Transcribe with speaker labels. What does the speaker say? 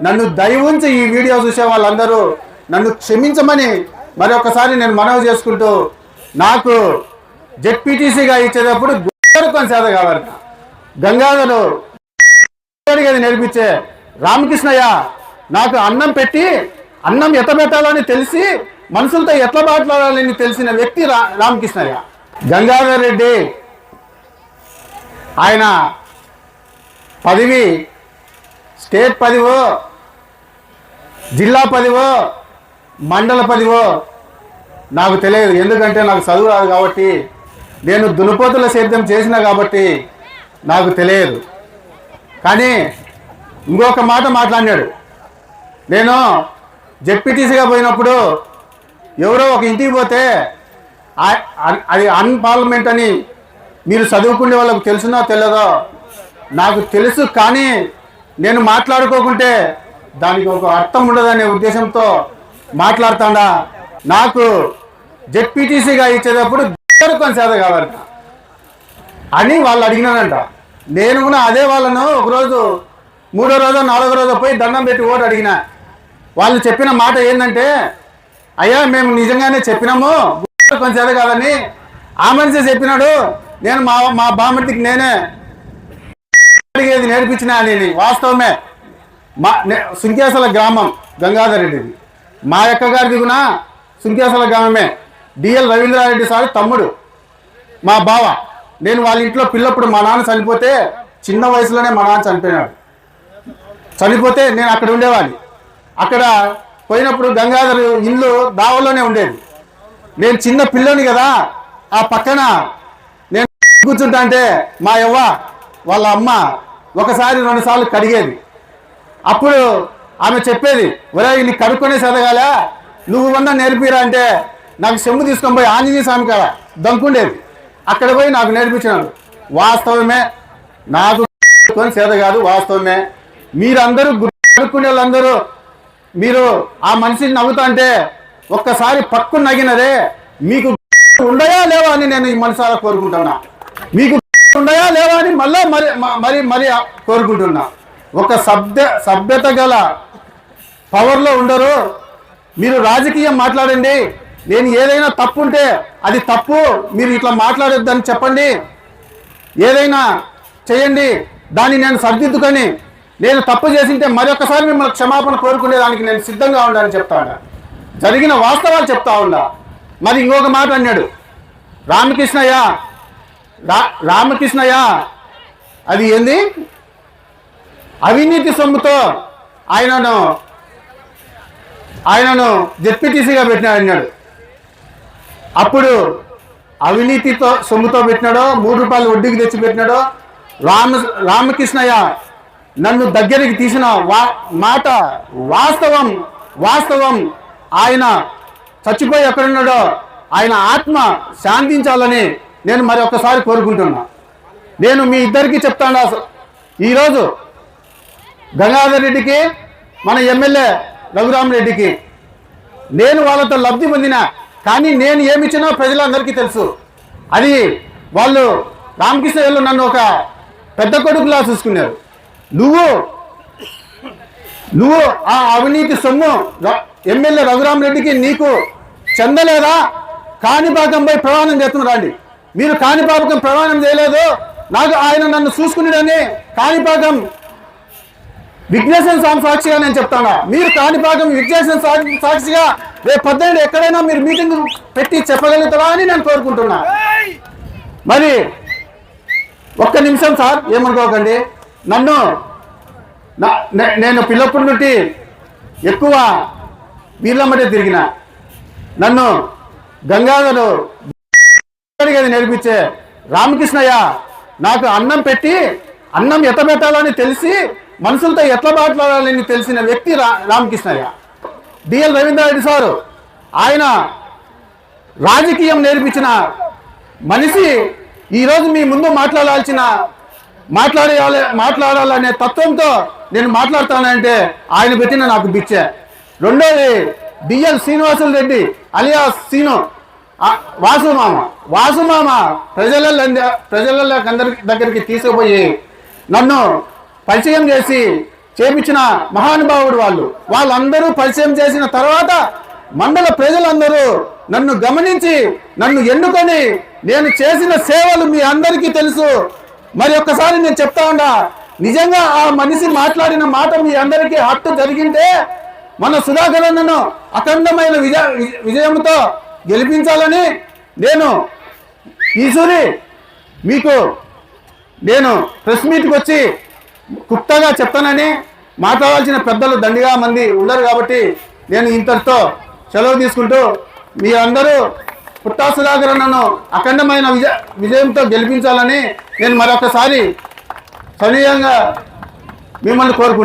Speaker 1: నన్ను దయవుంచి ఈ వీడియో చూసే వాళ్ళందరూ నన్ను క్షమించమని మరి ఒకసారి నేను మనవి చేసుకుంటూ నాకు జెడ్పీటీసీగా ఇచ్చేటప్పుడు గుర్తుకొని సేద కావాలి గంగాధరు గది నేర్పించే రామకృష్ణయ్య నాకు అన్నం పెట్టి అన్నం ఎట్ల పెట్టాలని తెలిసి మనుషులతో ఎట్లా మాట్లాడాలని తెలిసిన వ్యక్తి రా రామకృష్ణయ్య. గంగాధర్ రెడ్డి ఆయన పదవి స్టేట్ పదివో జిల్లా పదివో మండల పదివో. నాకు తెలియదు ఎందుకంటే నాకు చదువు రాదు కాబట్టి నేను దునుపోతుల సేద్యం చేసిన కాబట్టి నాకు తెలియదు. కానీ ఇంకొక మాట మాట్లాడాడు. నేను జెడ్పీటీసీగా పోయినప్పుడు ఎవరో ఒక ఇంటికి పోతే అది అన్పార్లమెంట్ అని మీరు చదువుకునే వాళ్ళకు తెలుసునో తెలియదో నాకు తెలుసు కానీ నేను మాట్లాడుకోకుంటే దానికి ఒక అర్థం ఉండదనే ఉద్దేశంతో మాట్లాడుతాడా. నాకు జెడ్పీటీసీగా ఇచ్చేటప్పుడు కొన్ని సేద కావాలి. అని వాళ్ళు అడిగినానంట నేను కూడా అదే వాళ్ళను ఒకరోజు మూడో రోజు నాలుగో రోజు పోయి దండం పెట్టి ఓటు అడిగిన. వాళ్ళు చెప్పిన మాట ఏంటంటే అయ్యా మేము నిజంగానే చెప్పినాము కొంచెం చేత కాదని. ఆ మనిషి చెప్పినాడు నేను మా మా బామ్మటికి నేనే అడిగేది నేర్పించిన అని వాస్తవమే. మా నే- సుంకేసల గ్రామం గంగాధర్ రెడ్డిది. మా యొక్క గారి దిగున సుంకేసల గ్రామమే. డిఎల్ రవీంద్రారెడ్డి సార్ తమ్ముడు. మా బావ. నేను వాళ్ళ ఇంట్లో పిల్లప్పుడు మా నాన్న చనిపోతే చిన్న వయసులోనే మా నాన్న చనిపోయినాడు. చనిపోతే నేను అక్కడ ఉండేవాడిని. అక్కడ పోయినప్పుడు గంగాధర్ ఇల్లు దావలోనే ఉండేది. నేను చిన్న పిల్లని కదా ఆ పక్కన నేను కూర్చుంటా అంటే మా యవ్వ వాళ్ళ అమ్మ ఒకసారి రెండు సార్లు కడిగేది. అప్పుడు ఆమె చెప్పేది ఒరే నీ కడుక్కొనే చదగాల నువ్వు వంద నేర్పిరా అంటే నాకు సెమ్ము తీసుకొని పోయి ఆంజనేయ స్వామి కాడ దంకుండేది అక్కడ పోయి నాకు నేర్పించినాడు. వాస్తవమే నాకు సేద కాదు వాస్తవమే. మీరందరూ గుర్తుకునే వాళ్ళందరూ మీరు ఆ మనిషిని నవ్వుతా అంటే ఒక్కసారి పక్కు నగినదే మీకు ఉండయా లేవా అని నేను ఈ మనసారా కోరుకుంటున్నా. మీకు ఉండయా లేవా అని మళ్ళా మరి మరి మరి కోరుకుంటున్నా. ఒక సభ్య సభ్యత గల పవర్లో ఉండరు. మీరు రాజకీయం మాట్లాడండి. నేను ఏదైనా తప్పు ఉంటే అది తప్పు మీరు ఇట్లా మాట్లాడొద్దని చెప్పండి. ఏదైనా చేయండి. దాన్ని నేను సర్దిద్దుకొని నేను తప్పు చేసింటే మరొకసారి మిమ్మల్ని క్షమాపణ కోరుకునేదానికి నేను సిద్ధంగా ఉండాలని చెప్తాను జరిగిన వాస్తవాలు చెప్తా ఉండా మరి ఇంకొక మాట అన్నాడు. రామకృష్ణయ్య రా రామకృష్ణయ్య అది ఏంది? అవినీతి సొమ్ముతో ఆయనను ఆయనను జెడ్పీటీసీగా పెట్టినాడు అన్నాడు. అప్పుడు అవినీతితో సొమ్ముతో పెట్టినాడో మూడు రూపాయలు వడ్డీకి తెచ్చి పెట్టినాడో రామ రామకృష్ణయ్య నన్ను దగ్గరికి తీసిన వా మాట వాస్తవం వాస్తవం. ఆయన చచ్చిపోయి ఎక్కడున్నాడో ఆయన ఆత్మ శాంతించాలని నేను మరి ఒక్కసారి కోరుకుంటున్నా. నేను మీ ఇద్దరికి చెప్తాను ఈరోజు గంగాధర్ రెడ్డికి మన ఎమ్మెల్యే రఘురామరెడ్డికి నేను వాళ్ళతో లబ్ధి పొందిన కానీ నేను ఏమి ఇచ్చినా ప్రజలందరికీ తెలుసు. అది వాళ్ళు రామకృష్ణ నన్ను ఒక పెద్ద కొడుకులా చూసుకున్నారు. నువ్వు నువ్వు ఆ అవినీతి సొమ్ము ఎమ్మెల్యే రఘురామరెడ్డికి నీకు చెందలేదా? కాణిపాకంపై ప్రమాణం చేస్తున్న రండి. మీరు కాణిపాకం ప్రమాణం చేయలేదు. నాకు ఆయన నన్ను చూసుకునేదని కాణిపాకం విఘ్నేశ్వర స్వామి సాక్షిగా నేను చెప్తాను. మీరు కాణిపాకం విఘ్నేశ్వర స్వామి సాక్షిగా రేపు పద్దెనిమిది ఎక్కడైనా మీరు మీటింగ్ పెట్టి చెప్పగలుగుతారా అని నేను కోరుకుంటున్నా. మరి ఒక్క నిమిషం సార్ ఏమనుకోకండి. నన్ను నేను పిల్లప్పటి నుండి ఎక్కువ వీళ్ళమ్మటే తిరిగిన నన్ను గంగాధరు నేర్పించే రామకృష్ణయ్య నాకు అన్నం పెట్టి అన్నం ఎట్ల పెట్టాలని తెలిసి మనుషులతో ఎట్లా మాట్లాడాలని తెలిసిన వ్యక్తి రా రామకృష్ణయ్య. డిఎల్ రవీంద్రారెడ్డి సారు ఆయన రాజకీయం నేర్పించిన మనిషి ఈరోజు మీ ముందు మాట్లాడాల్సిన మాట్లాడేయాలి మాట్లాడాలనే తత్వంతో నేను మాట్లాడతానంటే ఆయన పెట్టిన నాకు బిచ్చే రెండోది డిఎల్ శ్రీనివాసులు రెడ్డి అలియాస్ సీను వాసుమామ. వాసుమామ ప్రజల ప్రజల దగ్గరికి తీసుకుపోయి నన్ను పరిచయం చేసి చేపించిన మహానుభావుడు వాళ్ళు. వాళ్ళందరూ పరిచయం చేసిన తర్వాత మండల ప్రజలందరూ నన్ను గమనించి నన్ను ఎన్నుకొని నేను చేసిన సేవలు మీ అందరికీ తెలుసు. మరి ఒక్కసారి నేను చెప్తా ఉన్నా నిజంగా ఆ మనిషి మాట్లాడిన మాట మీ అందరికీ హట్టు జరిగింటే మన సుధాకర్ అన్నను అఖండమైన విజయ విజయంతో గెలిపించాలని నేను ఈసూరి మీకు నేను ప్రెస్ మీట్కి వచ్చి కుత్తగా చెప్తానని మాట్లాడాల్సిన పెద్దలు దండిగా మంది ఉన్నారు కాబట్టి నేను ఇంతటితో సెలవు తీసుకుంటూ మీ అందరూ పుట్టా సుధాకర్ నన్ను అఖండమైన విజయ విజయంతో గెలిపించాలని నేను మరొకసారి సనీయంగా మిమ్మల్ని కోరుకుంటున్నాను.